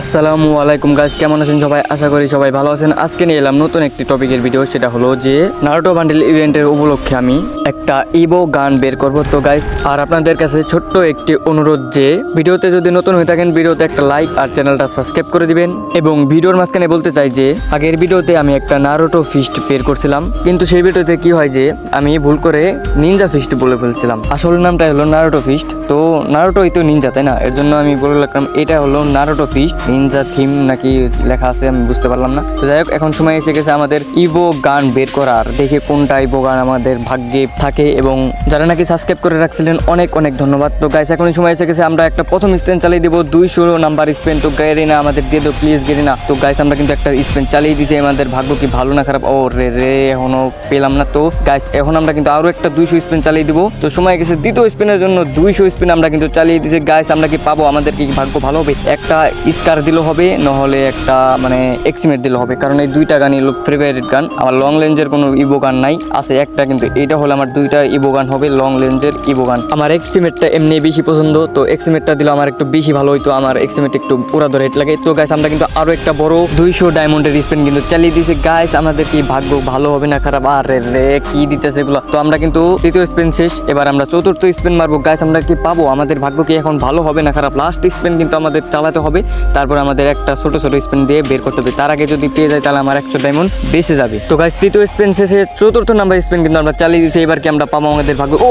আসসালামু আলাইকুম গাইস কেমন আছেন সবাই? আশা করি সবাই ভালো আছেন। আজকে নিয়ে এলাম নতুন একটি টপিকের ভিডিও সেটা হলো যে নারোটো বান্ডেল ইভেন্টের উপলক্ষে আমি একটা ইবো গান বের করব। তো গাইস আর আপনাদের কাছে ছোট্ট একটি অনুরোধ যে, ভিডিওতে যদি নতুন হয়ে থাকেন, ভিডিওতে একটা লাইক আর চ্যানেলটা সাবস্ক্রাইব করে দিবেন। এবং ভিডিওর মাঝখানে বলতে চাই যে, আগের ভিডিওতে আমি একটা নারোটো ফিস্ট বের করছিলাম। কিন্তু সেই ভিডিওতে কি হয় যে, আমি ভুল করে নিনজা ফিস্ট বলে ফেলছিলাম। আসল নামটা হলো নারোটো ফিস্ট তো নারোটোই তো নিনজা তাই না? এর জন্য আমি বলে রাখলাম, এটা হলো নারোটো ফিস্ট নিনজা থিম নাকি লেখা আছে, আমি বুঝতে পারলাম না। তো যাই হোক, এখন সময় এসে গেছে আমাদের ইভো গান বের করার। দেখে কোনটা ইভো গান আমাদের ভাগ্যে থাকে এবং যারা নাকি সাবস্ক্রাইব করে রাখছিলেন, অনেক অনেক ধন্যবাদ। তো গাইস এখন সময় এসে গেছে, আমরা একটা প্রথম স্পেন চালিয়ে দিব। দুইশো নাম্বার স্পেন, তো গেরিনা আমাদের দিয়ে দো প্লিজ গেরিনা। তো গাইস আমরা কিন্তু একটা স্পেন চালিয়ে দিয়েছি, আমাদের ভাগ্য কি ভালো না খারাপ? ও রে রে, এখনও পেলাম না তো। গাইস এখন আমরা কিন্তু আরও একটা দুইশো স্পেন চালিয়ে দিব। তো সময় গেছে, দ্বিতীয় স্পেনের জন্য দুইশো স্পেন আমরা কিন্তু চালিয়ে দিয়েছি। গাইস আমরা কি পাবো? আমাদের কি ভাগ্য ভালো হবে? একটা স্কার দিলেও হবে, নহলে একটা মানে এক্সিমেট দিলেও হবে। কারণ এই দুইটা গানই ফেভারিট গান। আমার লং লেঞ্জের কোনো ইবো গান নাই, আছে একটা কিন্তু এটা হলো আমার দুইটা ইবো গান হবে লং লেঞ্জের ইবো গান। আমার এক্সিমেটটা এমনি বেশি পছন্দ, তো এক্সিমেটটা দিলে আমার একটু বেশি ভালো হইতো, আমার এক্সিমেট একটু পুরা ধরে লাগে। তো গাইস আমরা কিন্তু আরও একটা বড় দুইশো ডায়মন্ডের স্পেন কিন্তু চালিয়ে দিয়েছি। গাইস আমাদের কি ভাগ্য ভালো হবে না খারাপ? আর রে, কি দিতেছে এগুলো? তো আমরা কিন্তু তৃতীয় স্পেন শেষ, এবার আমরা চতুর্থ স্পেন মারবো। গাইস আমরা কি পাবো? আমাদের ভাগ্য কি এখন ভালো হবে না খারাপ? লাস্ট স্পেন কিন্তু আমাদের চালাতে হবে। তারপর আমাদের একটা ছোট ছোট স্পেন দিয়ে বের করতে হবে। তার আগে যদি পেয়ে যায় তাহলে আমার একশো ডায়মন্ড বেঁচে যাবে। তো গাইস তৃতীয় স্পেন শেষে চতুর্থ নাম্বার স্পেন কিন্তু আমরা চালিয়ে দিয়েছি। এবার কি আমরা পাবো আমাদের ভাগ্য? ও!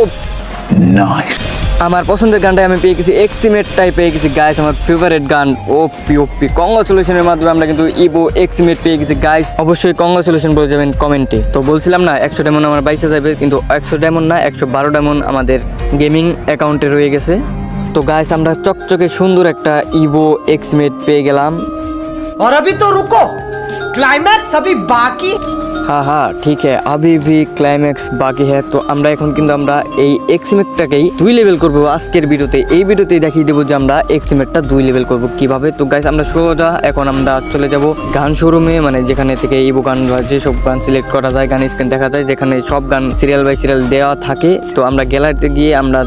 আমার পছন্দের গানটাই আমি পেয়ে গেছি এক্সিমেটটাই পেয়ে গেছি। গাইস আমার ফেভারিট গান ও পি ও পি কংগ্রাচুলেশনের মাধ্যমে আমরা কিন্তু ইবো এক্সিমেট পেয়ে গেছি। গাইস অবশ্যই কংগ্রাচুলেশন বলে যাবেন কমেন্টে তো বলছিলাম না একশো ডায়মন্ড আমার বাইশে যাবে কিন্তু একশো ডায়মন্ড না একশো বারো ডায়মন্ড আমাদের গেমিং অ্যাকাউন্টে রয়ে গেছে। তো গাইস আমরা চকচকে সুন্দর একটা ইভো এক্সিমেট পেয়ে গেলাম और अभी तो रुको ক্লাইম্যাক্স আবি বাকি হ্যাঁ হ্যাঁ ঠিক হ্যাঁ আবি ভি ক্লাইম্যাক্স বাকি হ্যাঁ তো আমরা এখন কিন্তু আমরা এই এক্সিমেটটাকেই দুই লেভেল করব। আজকের ভিডিওতে, এই ভিডিওতেই দেখিয়ে দেবো যে আমরা এক্সিমেটটা দুই লেভেল করব কীভাবে। তো গাইস আমরা সোজা এখন আমরা চলে যাব গান শোরুমে মানে যেখানে থেকে ইবো গান রয়েছে সব গান সিলেক্ট করা যায় গান স্ক্রিন দেখা যায়, যেখানে সব গান সিরিয়াল বাই সিরিয়াল দেওয়া থাকে। তো আমরা গ্যালারিতে গিয়ে আমরা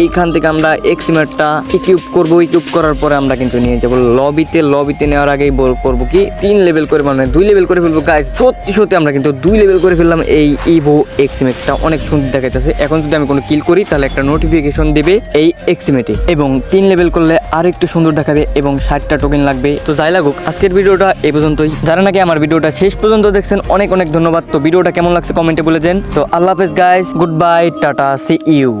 এইখান থেকে আমরা এক্সিমেটটা ইকুইপ করব। ইকুইপ করার পরে আমরা কিন্তু নিয়ে যাব। লবিতে লবিতে নেওয়ার আগেই বল করব কি? তিন লেভেল করে মানে দুই লেভেল করে ফেলব গাইস সত্যি সত্যি আমরা কিন্তু দুই লেভেল করে ফেললাম এই ইভো এক্সিমেটটা অনেক সুন্দর দেখাইতেছে। এখন যদি আমি কোনো কিল করি, তাহলে একটা নোটিফিকেশন দেবে এই এক্সিমেটে এবং তিন লেভেল করলে আর একটু সুন্দর দেখাবে এবং ষাটটা টোকেন লাগবে। তো যাই লাগুক, আজকের ভিডিওটা এই পর্যন্তই। যারা নাকি আমার ভিডিওটা শেষ পর্যন্ত দেখছেন, অনেক অনেক ধন্যবাদ। তো ভিডিওটা কেমন লাগছে কমেন্টে বলে যান। তো আল্লাহ হাফেজ guys goodbye tata see you